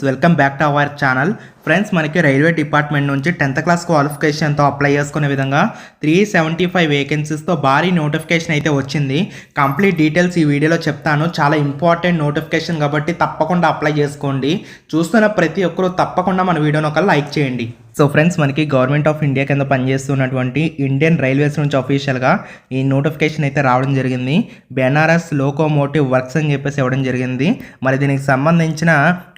Friends welcome back to our channel friends మనకి railway department నుంచి tenth class క్వాలిఫికేషన్తో apply చేసుకునే విధంగా త్రీ సెవెంటీ ఫైవ్ వేకెన్సీస్తో భారీ నోటిఫికేషన్ అయితే వచ్చింది. కంప్లీట్ డీటెయిల్స్ ఈ వీడియోలో చెప్తాను. చాలా ఇంపార్టెంట్ నోటిఫికేషన్ కాబట్టి తప్పకుండా అప్లై చేసుకోండి. చూస్తున్న ప్రతి ఒక్కరూ తప్పకుండా మన వీడియోని ఒక లైక్ చేయండి. సో ఫ్రెండ్స్ మనకి గవర్నమెంట్ ఆఫ్ ఇండియా కింద పనిచేస్తున్నటువంటి ఇండియన్ రైల్వేస్ నుంచి అఫీషియల్గా ఈ నోటిఫికేషన్ అయితే రావడం జరిగింది. బెనారస్ లోకోమోటివ్ వర్క్స్ అని చెప్పేసి ఇవ్వడం జరిగింది. మరి దీనికి సంబంధించిన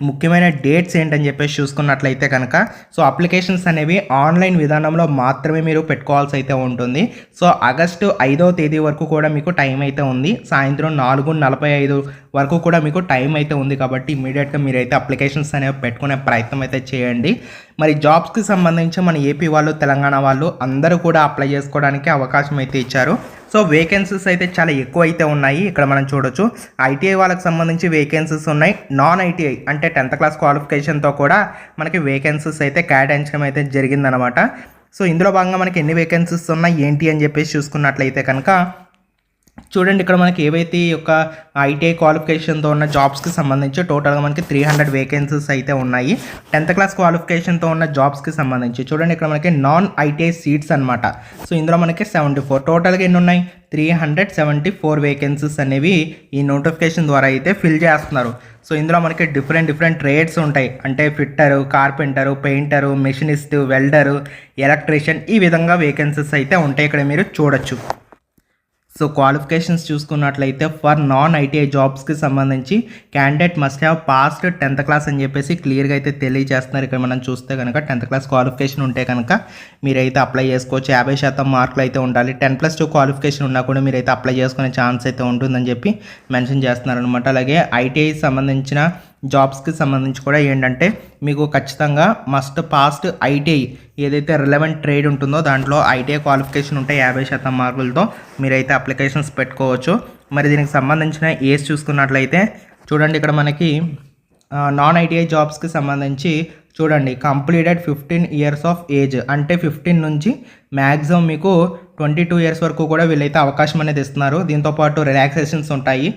ముఖ్యమైన డేట్స్ ఏంటని చెప్పేసి చూసుకున్నట్లయితే కనుక సో అప్లికేషన్స్ అనేవి ఆన్లైన్ విధానంలో మాత్రమే మీరు పెట్టుకోవాల్సి అయితే ఉంటుంది. సో ఆగస్టు ఐదవ తేదీ వరకు కూడా మీకు టైం అయితే ఉంది. సాయంత్రం నాలుగు నలభై ఐదు వరకు కూడా మీకు టైం అయితే ఉంది కాబట్టి ఇమీడియట్గా మీరైతే అప్లికేషన్స్ అనేవి పెట్టుకునే ప్రయత్నం అయితే చేయండి. మరి జాబ్స్కి సంబంధించి మన ఏపీ వాళ్ళు తెలంగాణ వాళ్ళు అందరూ కూడా అప్లై చేసుకోవడానికి అవకాశం అయితే ఇచ్చారు. సో వేకెన్సీస్ అయితే చాలా ఎక్కువ అయితే ఉన్నాయి. ఇక్కడ మనం చూడొచ్చు. ఐటీఐ వాళ్ళకి సంబంధించి వేకెన్సీస్ ఉన్నాయి. నాన్ ఐటీఐ అంటే టెన్త్ క్లాస్ క్వాలిఫికేషన్తో కూడా మనకి వేకెన్సీస్ అయితే కేటాయించడం అయితే జరిగిందనమాట. సో ఇందులో భాగంగా మనకి ఎన్ని వేకెన్సీస్ ఉన్నాయి ఏంటి అని చెప్పేసి చూసుకున్నట్లయితే కనుక చూడండి ఇక్కడ మనకి ఏవైతే ఈ యొక్క ఐటీఐ క్వాలిఫికేషన్తో ఉన్న జాబ్స్కి సంబంధించి టోటల్గా మనకి త్రీ హండ్రెడ్ వేకెన్సీస్ అయితే ఉన్నాయి. టెన్త్ క్లాస్ క్వాలిఫికేషన్తో ఉన్న జాబ్స్కి సంబంధించి చూడండి ఇక్కడ మనకి నాన్ ఐటీఐ సీట్స్ అనమాట సో ఇందులో మనకి సెవెంటీ ఫోర్ టోటల్గా ఎన్ని ఉన్నాయి? Three hundred seventy four vacancies అనేవి ఈ నోటిఫికేషన్ ద్వారా అయితే ఫిల్ చేస్తున్నారు. సో ఇందులో మనకి డిఫరెంట్ డిఫరెంట్ ట్రేడ్స్ ఉంటాయి. అంటే fitter carpenter painter machinist welder electrician ఈ విధంగా వేకెన్సీస్ అయితే ఉంటాయి. ఇక్కడ మీరు చూడొచ్చు. సో క్వాలిఫికేషన్స్ చూసుకున్నట్లయితే ఫర్ నాన్ ఐటీఐ జాబ్స్కి సంబంధించి candidate must have passed tenth class అని చెప్పేసి క్లియర్గా అయితే తెలియజేస్తున్నారు. ఇక్కడ మనం చూస్తే కనుక టెన్త్ క్లాస్ క్వాలిఫికేషన్ ఉంటే కనుక మీరైతే అప్లై చేసుకోవచ్చు. యాభై శాతం మార్కులు అయితే ఉండాలి. టెన్ ప్లస్ టూ క్వాలిఫికేషన్ ఉన్నా కూడా మీరైతే అప్లై చేసుకునే ఛాన్స్ అయితే ఉంటుందని చెప్పి మెన్షన్ చేస్తున్నారు అనమాట అలాగే ఐటీఐ సంబంధించిన జాబ్స్కి సంబంధించి కూడా ఏంటంటే మీకు ఖచ్చితంగా మస్ట్ పాస్ట్ ఐటీఐ ఏదైతే రిలవెంట్ ట్రేడ్ ఉంటుందో దాంట్లో ఐటీఐ క్వాలిఫికేషన్ ఉంటే యాభై శాతం మార్కులతో మీరైతే అప్లికేషన్స్ పెట్టుకోవచ్చు. మరి దీనికి సంబంధించిన ఏజ్ చూసుకున్నట్లయితే చూడండి ఇక్కడ మనకి నాన్ ఐటీఐ జాబ్స్కి సంబంధించి చూడండి completed fifteen years of age అంటే ఫిఫ్టీన్ నుంచి మ్యాక్సిమం మీకు ట్వంటీ టూ ఇయర్స్ వరకు కూడా వీళ్ళైతే అవకాశం అనేది ఇస్తున్నారు. దీంతోపాటు రిలాక్సేషన్స్ ఉంటాయి.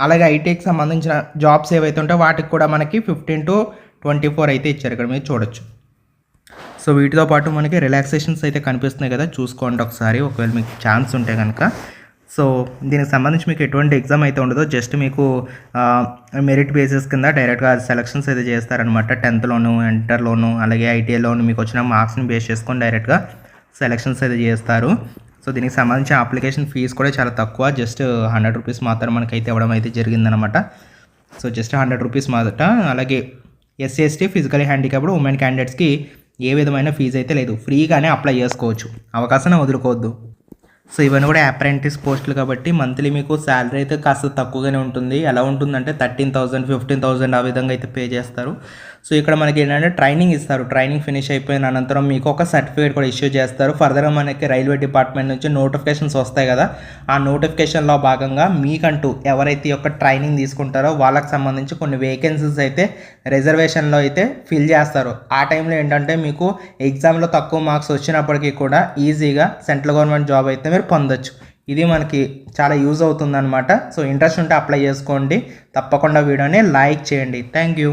అలాగే ఐటీకి సంబంధించిన జాబ్స్ ఏవైతే ఉంటాయో వాటికి కూడా మనకి ఫిఫ్టీన్ టు ట్వంటీ ఫోర్ అయితే ఇచ్చారు. ఇక్కడ మీరు చూడొచ్చు. సో వీటితో పాటు మనకి రిలాక్సేషన్స్ అయితే కనిపిస్తున్నాయి కదా. చూసుకోండి ఒకసారి. ఒకవేళ మీకు ఛాన్స్ ఉంటే కనుక సో దీనికి సంబంధించి మీకు ఎటువంటి ఎగ్జామ్ అయితే ఉండదో జస్ట్ మీకు మెరిట్ బేసిస్ కింద డైరెక్ట్గా సెలక్షన్స్ అయితే చేస్తారనమాట టెన్త్లోను ఇంటర్లోను అలాగే ఐటీఐలోను మీకు వచ్చిన మార్క్స్ని బేస్ చేసుకొని డైరెక్ట్గా సెలక్షన్స్ అయితే చేస్తారు. సో దీనికి సంబంధించిన అప్లికేషన్ ఫీజు కూడా చాలా తక్కువ. జస్ట్ హండ్రెడ్ రూపీస్ మాత్రం మనకైతే ఇవ్వడం అయితే జరిగిందనమాట సో జస్ట్ హండ్రెడ్ రూపీస్ మాట అలాగే SC ST physical handicapped women క్యాండిడేట్స్కి ఏ విధమైన ఫీజు అయితే లేదు. ఫ్రీగానే అప్లై చేసుకోవచ్చు. అవకాశాన్ని వదులుకోవద్దు. సో ఇవన్నీ కూడా అప్రెంటిస్ పోస్టులు కాబట్టి మంత్లీ మీకు శాలరీ అయితే కాస్త తక్కువగానే ఉంటుంది. ఎలా ఉంటుందంటే థర్టీన్ థౌసండ్ ఫిఫ్టీన్ థౌసండ్ ఆ విధంగా అయితే పే చేస్తారు. సో ఇక్కడ మనకి ఏంటంటే ట్రైనింగ్ ఇస్తారు. ట్రైనింగ్ ఫినిష్ అయిపోయిన అనంతరం మీకు ఒక సర్టిఫికేట్ కూడా ఇష్యూ చేస్తారు. ఫర్దర్గా మనకి రైల్వే డిపార్ట్మెంట్ నుంచి నోటిఫికేషన్స్ వస్తాయి కదా ఆ నోటిఫికేషన్లో భాగంగా మీకంటూ ఎవరైతే యొక్క ట్రైనింగ్ తీసుకుంటారో వాళ్ళకి సంబంధించి కొన్ని వేకెన్సీస్ అయితే రిజర్వేషన్లో అయితే ఫిల్ చేస్తారు. ఆ టైంలో ఏంటంటే మీకు ఎగ్జామ్లో తక్కువ మార్క్స్ వచ్చినప్పటికీ కూడా ఈజీగా సెంట్రల్ గవర్నమెంట్ జాబ్ అయితే మీరు పొందొచ్చు. ఇది మనకి చాలా యూజ్ అవుతుందన్నమాట. సో ఇంట్రెస్ట్ ఉంటే అప్లై చేసుకోండి. తప్పకుండా వీడియోని లైక్ చేయండి. Thank you